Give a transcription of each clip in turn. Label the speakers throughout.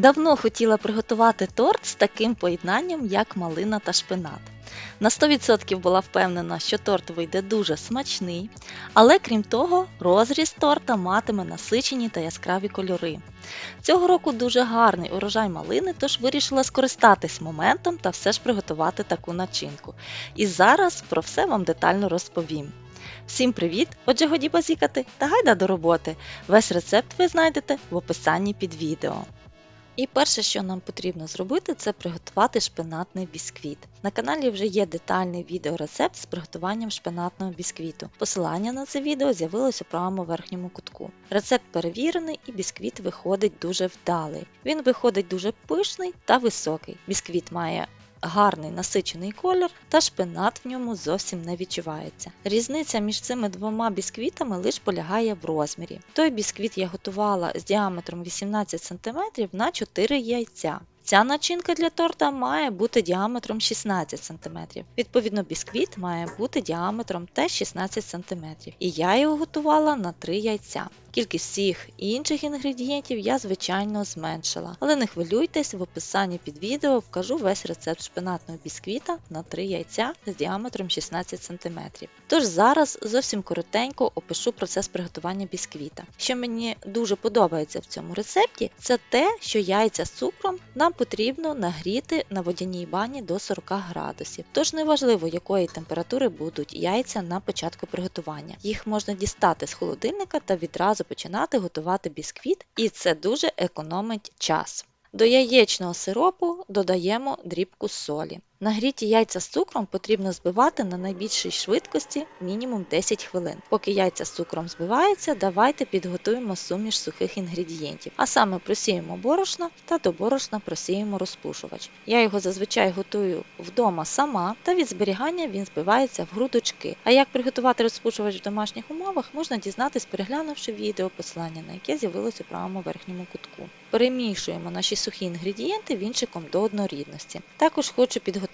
Speaker 1: Давно хотіла приготувати торт з таким поєднанням, як малина та шпинат. На 100% була впевнена, що торт вийде дуже смачний, але крім того, розріз торта матиме насичені та яскраві кольори. Цього року дуже гарний урожай малини, тож вирішила скористатись моментом та все ж приготувати таку начинку. І зараз про все вам детально розповім. Всім привіт! Отже, годі базікати та гайда до роботи. Весь рецепт ви знайдете в описанні під відео. І перше, що нам потрібно зробити, це приготувати шпинатний бісквіт. На каналі вже є детальний відеорецепт з приготуванням шпинатного бісквіту. Посилання на це відео з'явилось у правому верхньому кутку. Рецепт перевірений і бісквіт виходить дуже вдалий. Він виходить дуже пишний та високий. Бісквіт має гарний насичений колір, та шпинат в ньому зовсім не відчувається. Різниця між цими двома бісквітами лише полягає в розмірі. Той бісквіт я готувала з діаметром 18 см на 4 яйця. Ця начинка для торта має бути діаметром 16 см. Відповідно, бісквіт має бути діаметром теж 16 см. І я його готувала на 3 яйця. Кількість всіх інших інгредієнтів я, звичайно, зменшила. Але не хвилюйтесь, в описанні під відео вкажу весь рецепт шпинатного бісквіта на 3 яйця з діаметром 16 см. Тож зараз зовсім коротенько опишу процес приготування бісквіта. Що мені дуже подобається в цьому рецепті, це те, що яйця з цукром нам потрібно нагріти на водяній бані до 40 градусів. Тож неважливо, якої температури будуть яйця на початку приготування. Їх можна дістати з холодильника та відразу починати готувати бісквіт, і це дуже економить час. До яєчного сиропу додаємо дрібку солі. Нагріті яйця з цукром потрібно збивати на найбільшій швидкості мінімум 10 хвилин. Поки яйця з цукром збиваються, давайте підготуємо суміш сухих інгредієнтів, а саме просіємо борошно та до борошна просіємо розпушувач. Я його зазвичай готую вдома сама, та від зберігання він збивається в грудочки. А як приготувати розпушувач в домашніх умовах, можна дізнатись, переглянувши відео, посилання на яке з'явилося у правому верхньому кутку. Перемішуємо наші сухі інгредієнти вінчиком до однорідності. Також хочу підготувати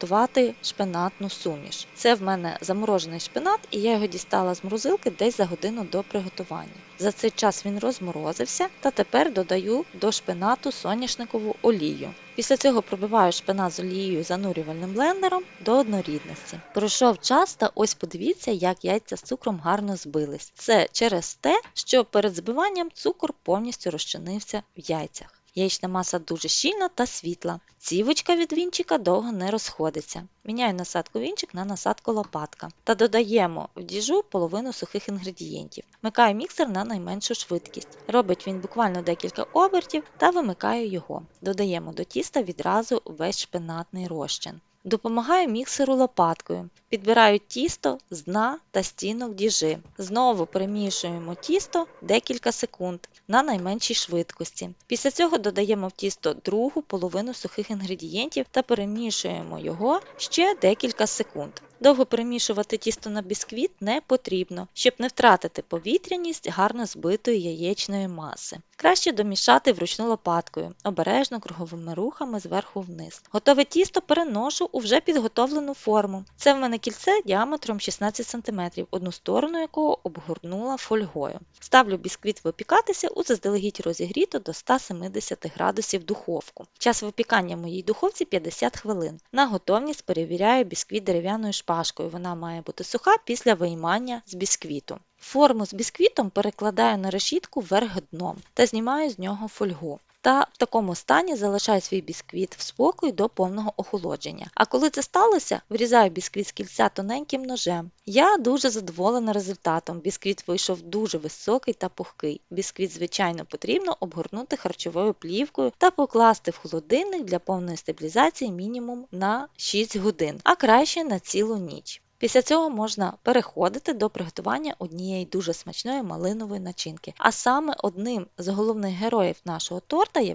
Speaker 1: шпинатну суміш. Це в мене заморожений шпинат, і я його дістала з морозилки десь за годину до приготування. За цей час він розморозився та тепер додаю до шпинату соняшникову олію. Після цього пробиваю шпинат з олією занурювальним блендером до однорідності. Пройшов час та ось подивіться, як яйця з цукром гарно збились. Це через те, що перед збиванням цукор повністю розчинився в яйцях. Яєчна маса дуже щільна та світла. Цівочка від вінчика довго не розходиться. Міняю насадку вінчик на насадку лопатка та додаємо в діжу половину сухих інгредієнтів. Вмикаю міксер на найменшу швидкість. Робить він буквально декілька обертів та вимикаю його. Додаємо до тіста відразу весь шпинатний розчин. Допомагаю міксеру лопаткою. Підбираю тісто з дна та стінок діжи. Знову перемішуємо тісто декілька секунд на найменшій швидкості. Після цього додаємо в тісто другу половину сухих інгредієнтів та перемішуємо його ще декілька секунд. Довго перемішувати тісто на бісквіт не потрібно, щоб не втратити повітряність гарно збитої яєчної маси. Краще домішати вручну лопаткою, обережно круговими рухами зверху вниз. Готове тісто переношу у вже підготовлену форму. Це в мене кільце діаметром 16 см, одну сторону якого обгорнула фольгою. Ставлю бісквіт випікатися у заздалегідь розігріту до 170 градусів духовку. Час випікання моїй духовці 50 хвилин. На готовність перевіряю бісквіт дерев'яною шпажкою. Вона має бути суха після виймання з бісквіту. Форму з бісквітом перекладаю на решітку вверх дном та знімаю з нього фольгу. Та в такому стані залишаю свій бісквіт в спокій до повного охолодження. А коли це сталося, вирізаю бісквіт з кільця тоненьким ножем. Я дуже задоволена результатом. Бісквіт вийшов дуже високий та пухкий. Бісквіт, звичайно, потрібно обгорнути харчовою плівкою та покласти в холодильник для повної стабілізації мінімум на 6 годин, а краще на цілу ніч. Після цього можна переходити до приготування однієї дуже смачної малинової начинки. А саме одним з головних героїв нашого торта є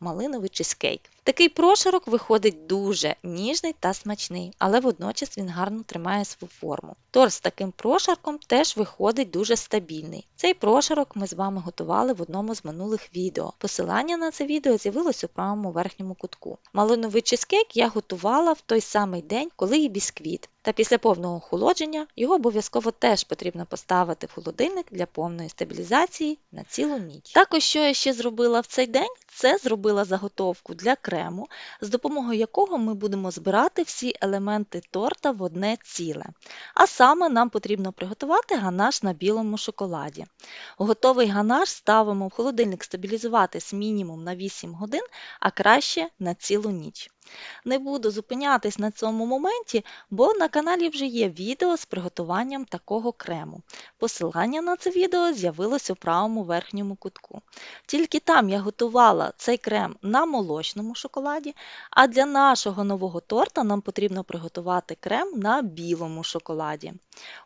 Speaker 1: малиновий чизкейк. Такий прошарок виходить дуже ніжний та смачний, але водночас він гарно тримає свою форму. Торт з таким прошарком теж виходить дуже стабільний. Цей прошарок ми з вами готували в одному з минулих відео. Посилання на це відео з'явилось у правому верхньому кутку. Малиновий чизкейк я готувала в той самий день, коли і бісквіт. Та після повного охолодження його обов'язково теж потрібно поставити в холодильник для повної стабілізації на цілу ніч. Також, що я ще зробила в цей день, це зробила заготовку для крему, з допомогою якого ми будемо збирати всі елементи торта в одне ціле. А саме нам потрібно приготувати ганаш на білому шоколаді. Готовий ганаш ставимо в холодильник стабілізуватись мінімум на 8 годин, а краще на цілу ніч. Не буду зупинятись на цьому моменті, бо на каналі вже є відео з приготуванням такого крему. Посилання на це відео з'явилось у правому верхньому кутку. Тільки там я готувала цей крем на молочному шоколаді, а для нашого нового торта нам потрібно приготувати крем на білому шоколаді.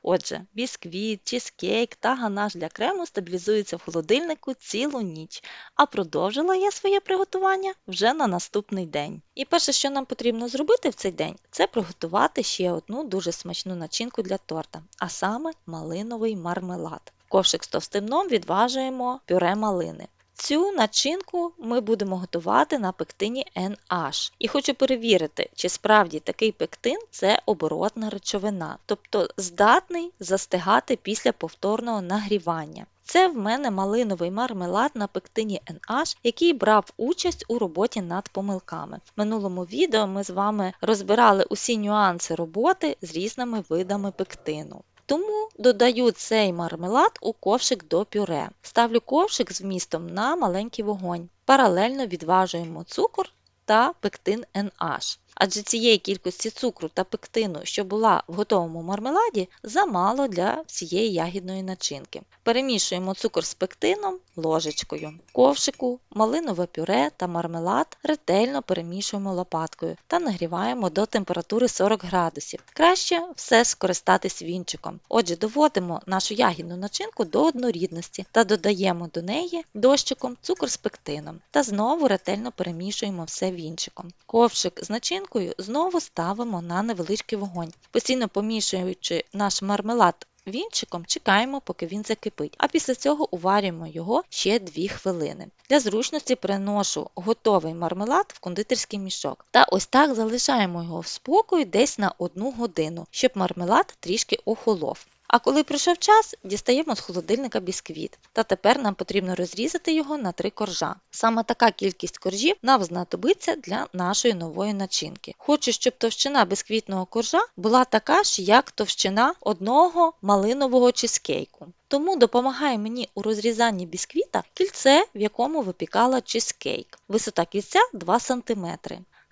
Speaker 1: Отже, бісквіт, чизкейк та ганаш для крему стабілізуються в холодильнику цілу ніч, а продовжила я своє приготування вже на наступний день. І перше, що нам потрібно зробити в цей день, це приготувати ще одну дуже смачну начинку для торта, а саме малиновий мармелад. В ковшик з товстим дном відважуємо пюре малини. Цю начинку ми будемо готувати на пектині NH. І хочу перевірити, чи справді такий пектин це оборотна речовина, тобто здатний застигати після повторного нагрівання. Це в мене малиновий мармелад на пектині NH, який брав участь у роботі над помилками. В минулому відео ми з вами розбирали усі нюанси роботи з різними видами пектину. Тому додаю цей мармелад у ковшик до пюре. Ставлю ковшик з вмістом на маленький вогонь. Паралельно відважуємо цукор та пектин NH. Адже цієї кількості цукру та пектину, що була в готовому мармеладі, замало для всієї ягідної начинки. Перемішуємо цукор з пектином ложечкою. Ковшику, малинове пюре та мармелад ретельно перемішуємо лопаткою та нагріваємо до температури 40 градусів. Краще все скористатись вінчиком. Отже, доводимо нашу ягідну начинку до однорідності та додаємо до неї дощиком цукор з пектином та знову ретельно перемішуємо все вінчиком. Ковшик з начинкою знову ставимо на невеличкий вогонь, постійно помішуючи наш мармелад Вінчиком чекаємо, поки він закипить, а після цього уварюємо його ще 2 хвилини. Для зручності приношу готовий мармелад в кондитерський мішок. Та ось так залишаємо його в спокою десь на 1 годину, щоб мармелад трішки охолов. А коли прийшов час, дістаємо з холодильника бісквіт. Та тепер нам потрібно розрізати його на три коржа. Саме така кількість коржів нам знадобиться для нашої нової начинки. Хочу, щоб товщина бісквітного коржа була така ж, як товщина одного малинового чизкейку. Тому допомагає мені у розрізанні бісквіта кільце, в якому випікала чизкейк. Висота кільця 2 см.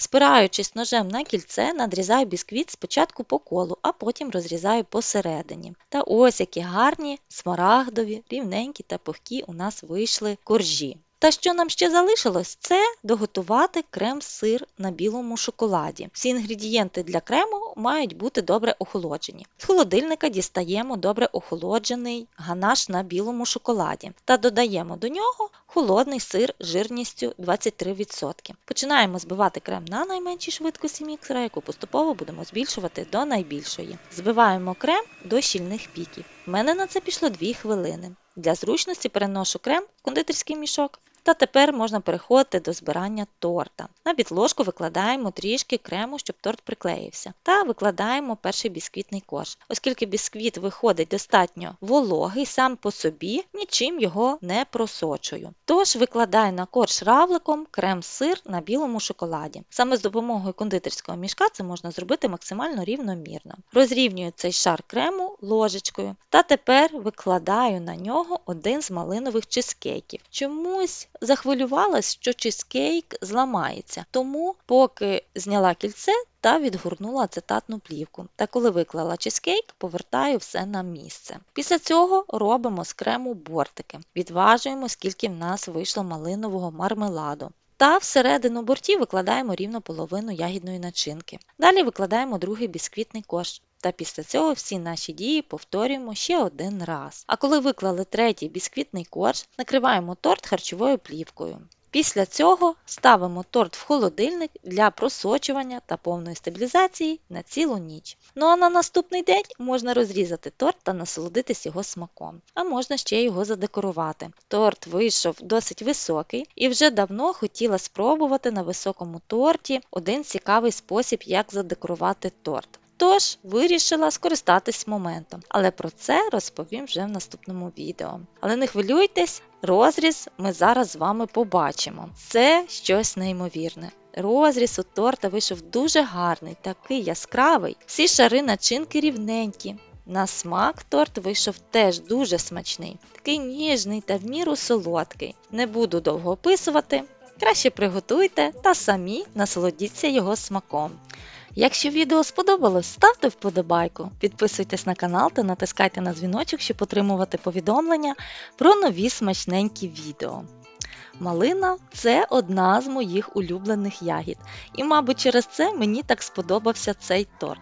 Speaker 1: Спираючись ножем на кільце, надрізаю бісквіт спочатку по колу, а потім розрізаю посередині. Та ось які гарні, смарагдові, рівненькі та пухкі у нас вийшли коржі. Та що нам ще залишилось, це доготувати крем-сир на білому шоколаді. Всі інгредієнти для крему мають бути добре охолоджені. З холодильника дістаємо добре охолоджений ганаш на білому шоколаді та додаємо до нього холодний сир жирністю 23%. Починаємо збивати крем на найменшій швидкості міксера, яку поступово будемо збільшувати до найбільшої. Збиваємо крем до щільних піків. У мене на це пішло 2 хвилини. Для зручності переношу крем в кондитерський мішок та тепер можна переходити до збирання торта. На підложку викладаємо трішки крему, щоб торт приклеївся. Та викладаємо перший бісквітний корж. Оскільки бісквіт виходить достатньо вологий, сам по собі, нічим його не просочую. Тож викладаю на корж равликом крем-сир на білому шоколаді. Саме з допомогою кондитерського мішка це можна зробити максимально рівномірно. Розрівнюю цей шар крему ложечкою. Та тепер викладаю на нього один з малинових чизкейків. Чомусь захвилювалась, що чизкейк зламається, тому поки зняла кільце та відгорнула ацетатну плівку. Та коли виклала чизкейк, повертаю все на місце. Після цього робимо з крему бортики. Відважуємо, скільки в нас вийшло малинового мармеладу. Та всередину бортів викладаємо рівно половину ягідної начинки. Далі викладаємо другий бісквітний корж. Та після цього всі наші дії повторюємо ще один раз. А коли виклали третій бісквітний корж, накриваємо торт харчовою плівкою. Після цього ставимо торт в холодильник для просочування та повної стабілізації на цілу ніч. Ну а на наступний день можна розрізати торт та насолодитись його смаком, а можна ще його задекорувати. Торт вийшов досить високий і вже давно хотіла спробувати на високому торті один цікавий спосіб, як задекорувати торт. Тож вирішила скористатись моментом, але про це розповім вже в наступному відео. Але не хвилюйтесь, розріз ми зараз з вами побачимо. Це щось неймовірне. Розріз у торта вийшов дуже гарний, такий яскравий. Всі шари начинки рівненькі. На смак торт вийшов теж дуже смачний, такий ніжний та в міру солодкий. Не буду довго описувати. Краще приготуйте та самі насолодіться його смаком. Якщо відео сподобалось, ставте вподобайку, підписуйтесь на канал та натискайте на дзвіночок, щоб отримувати повідомлення про нові смачненькі відео. Малина це одна з моїх улюблених ягід, і, мабуть, через це мені так сподобався цей торт.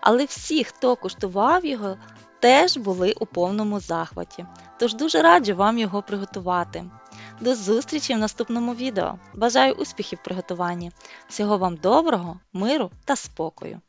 Speaker 1: Але всі, хто куштував його, теж були у повному захваті. Тож дуже раджу вам його приготувати. До зустрічі в наступному відео. Бажаю успіхів в приготуванні. Всього вам доброго, миру та спокою!